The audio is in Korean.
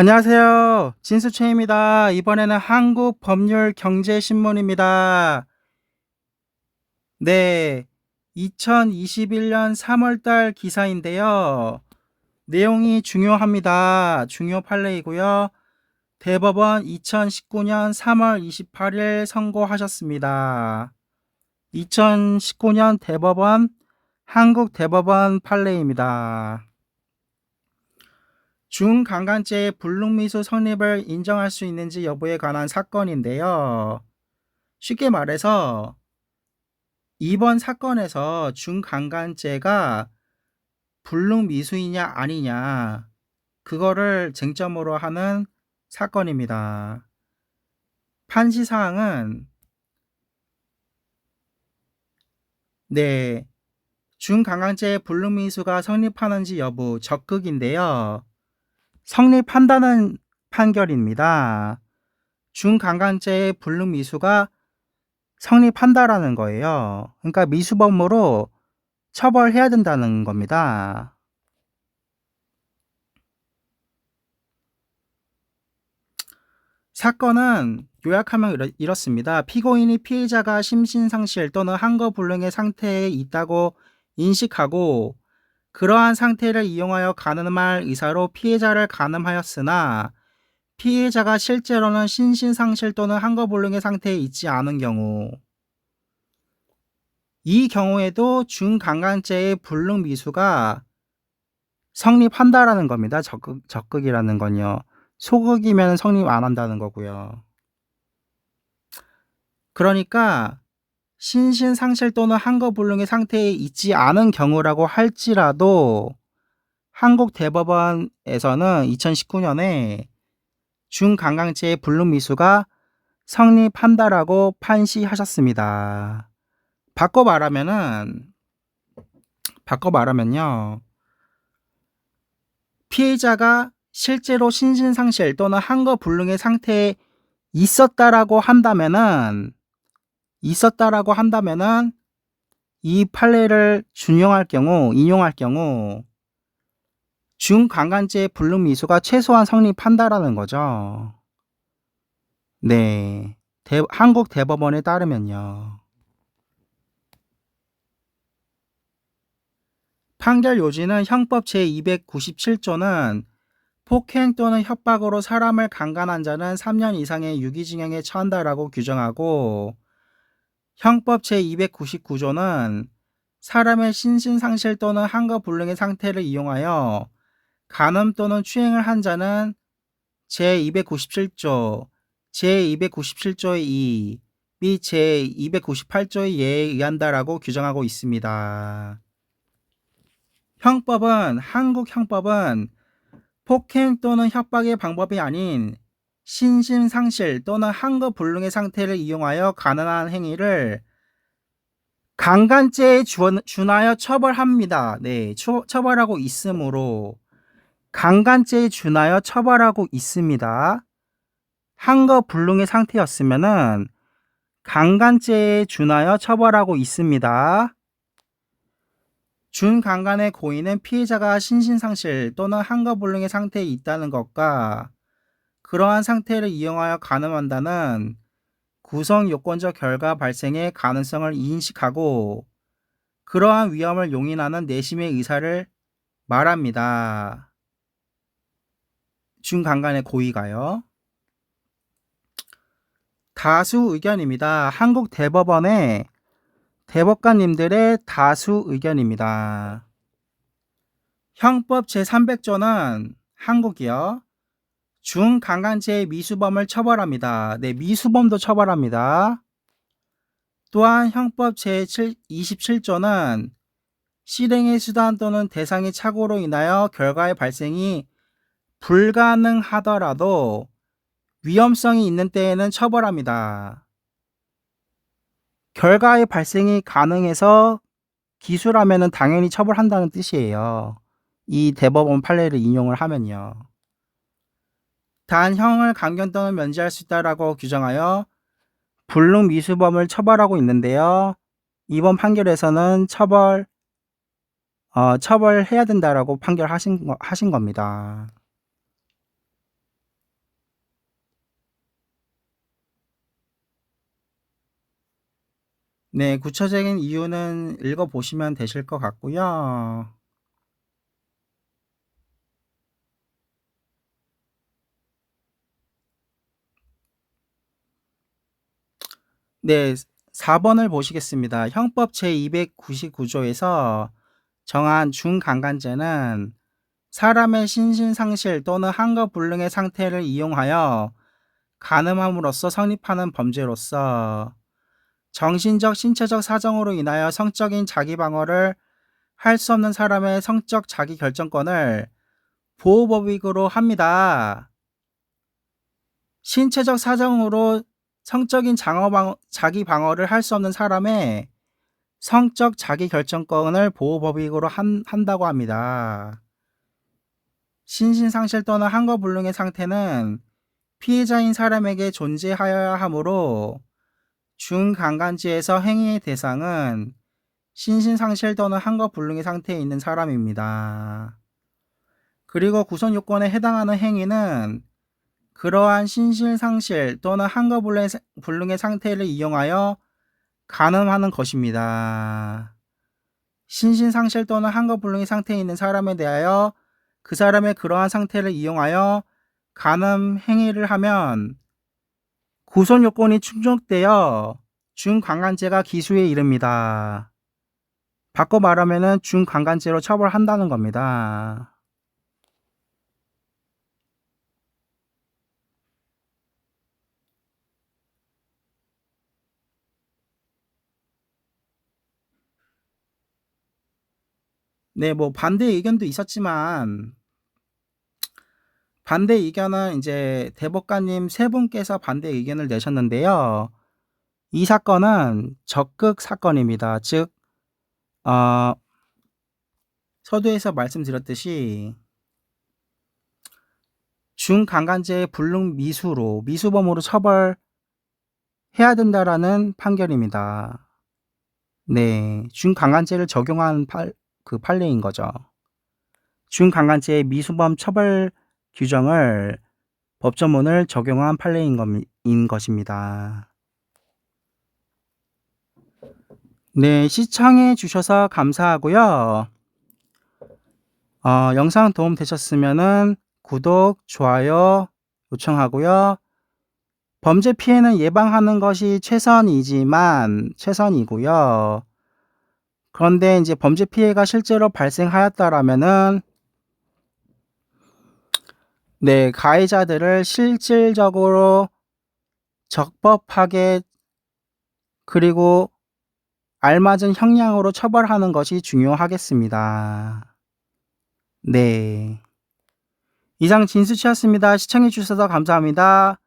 안녕하세요. 진수채입니다. 이번에는 한국 법률 경제 신문입니다. 네, 2021년 3월 달 기사인데요. 내용이 중요합니다. 중요 판례이고요. 대법원 2019년 3월 28일 선고하셨습니다. 2019년 대법원 한국 대법원 판례입니다. 중강간죄의 불능미수 성립을 인정할 수 있는지 여부에 관한 사건인데요. 쉽게 말해서 이번 사건에서 중강간죄가 불능미수이냐 아니냐 그거를 쟁점으로 하는 사건입니다. 판시 사항은 네 중강간죄의 불능미수가 성립하는지 여부 적극인데요. 성립한다는 판결입니다. 중강간죄의 불능 미수가 성립한다라는 거예요. 그러니까 미수범으로 처벌해야 된다는 겁니다. 사건은 요약하면 이렇- 이렇습니다. 피고인이 피해자가 심신상실 또는 한거불능의 상태에 있다고 인식하고 그러한 상태를 이용하여 가늠할 의사로 피해자를 가늠하였으나 피해자가 실제로는 신신상실 또는 한거불능의 상태에 있지 않은 경우 이 경우에도 중강간죄의 불능 미수가 성립한다라는 겁니다. 적극, 적극이라는 건요. 소극이면 성립 안 한다는 거고요. 그러니까 신신상실 또는 한거불능의 상태에 있지 않은 경우라고 할지라도 한국 대법원에서는 2019년에 중강강죄의 불능미수가 성립한다라고 판시하셨습니다. 바꿔 말하면은 바꿔 말하면요. 피해자가 실제로 신신상실 또는 한거불능의 상태에 있었다라고 한다면은 있었다라고 한다면은 이 판례를 준용할 경우 인용할 경우 중강간죄 불능 미수가 최소한 성립한다라는 거죠. 네, 대, 한국 대법원에 따르면요. 판결 요지는 형법 제297조는 폭행 또는 협박으로 사람을 강간한 자는 3년 이상의 유기징역에 처한다라고 규정하고 형법 제299조는 사람의 신신상실 또는 한거불능의 상태를 이용하여 간음 또는 추행을 한 자는 제297조, 제297조의 2, 및 제298조의 예에 의한다라고 규정하고 있습니다. 형법은 한국 형법은 폭행 또는 협박의 방법이 아닌 신신상실 또는 한거불능의 상태를 이용하여 가능한 행위를 강간죄에 준하여 처벌합니다. 네, 처, 처벌하고 있으므로 강간죄에 준하여 처벌하고 있습니다. 한거불능의 상태였으면은 강간죄에 준하여 처벌하고 있습니다. 준강간의 고의는 피해자가 신신상실 또는 한거불능의 상태에 있다는 것과 그러한 상태를 이용하여 가늠한다는 구성 요건적 결과 발생의 가능성을 인식하고 그러한 위험을 용인하는 내심의 의사를 말합니다. 준강간의 고의가요. 다수 의견입니다. 한국 대법원의 대법관님들의 다수 의견입니다. 형법 제300조는 한국이요. 중강간죄의 미수범을 처벌합니다. 네, 미수범도 처벌합니다. 또한 형법 제27조는 실행의 수단 또는 대상의 착오로 인하여 결과의 발생이 불가능하더라도 위험성이 있는 때에는 처벌합니다. 결과의 발생이 가능해서 기술하면은 당연히 처벌한다는 뜻이에요. 이 대법원 판례를 인용을 하면요. 단 형을 감경 또는 면제할 수 있다라고 규정하여 불능 미수범을 처벌하고 있는데요. 이번 판결에서는 처벌 어, 처벌해야 된다라고 판결하신 하신 겁니다. 네, 구체적인 이유는 읽어보시면 되실 것 같고요. 네, 4번을 보시겠습니다. 형법 제299조에서 정한 중강간죄는 사람의 신신상실 또는 한거불능의 상태를 이용하여 간음함으로써 성립하는 범죄로서 정신적, 신체적 사정으로 인하여 성적인 자기 방어를 할 수 없는 사람의 성적 자기 결정권을 보호법익으로 합니다. 신체적 사정으로 성적인 장어 방, 자기 방어를 할 수 없는 사람의 성적 자기 결정권을 보호법익으로 한, 한다고 합니다. 신신상실 또는 한거불능의 상태는 피해자인 사람에게 존재하여야 하므로 중강간지에서 행위의 대상은 신신상실 또는 한거불능의 상태에 있는 사람입니다. 그리고 구성 요건에 해당하는 행위는 그러한 신실상실 또는 한거불능의 상태를 이용하여 가늠하는 것입니다. 신신상실 또는 한거불능의 상태에 있는 사람에 대하여 그 사람의 그러한 상태를 이용하여 간음 행위를 하면 구성 요건이 충족되어 중강간죄가 기수에 이릅니다. 바꿔 말하면 중강간죄로 처벌한다는 겁니다. 네, 뭐 반대 의견도 있었지만 반대 의견은 이제 대법관님 세 분께서 반대 의견을 내셨는데요. 이 사건은 적극 사건입니다. 즉, 어, 서두에서 말씀드렸듯이 중강간죄의 불능 미수로 미수범으로 처벌해야 된다라는 판결입니다. 네, 중강간죄를 적용한 팔, 그 판례인 거죠. 중강간죄의 미수범 처벌 규정을 법조문을 적용한 판례인 것입니다. 네, 시청해 주셔서 감사하고요. 어, 영상 도움 되셨으면 구독, 좋아요 요청하고요. 범죄 피해는 예방하는 것이 최선이지만 최선이고요. 그런데 이제 범죄 피해가 실제로 발생하였다라면은 네, 가해자들을 실질적으로 적법하게 그리고 알맞은 형량으로 처벌하는 것이 중요하겠습니다. 네. 이상 진수치였습니다. 시청해주셔서 감사합니다.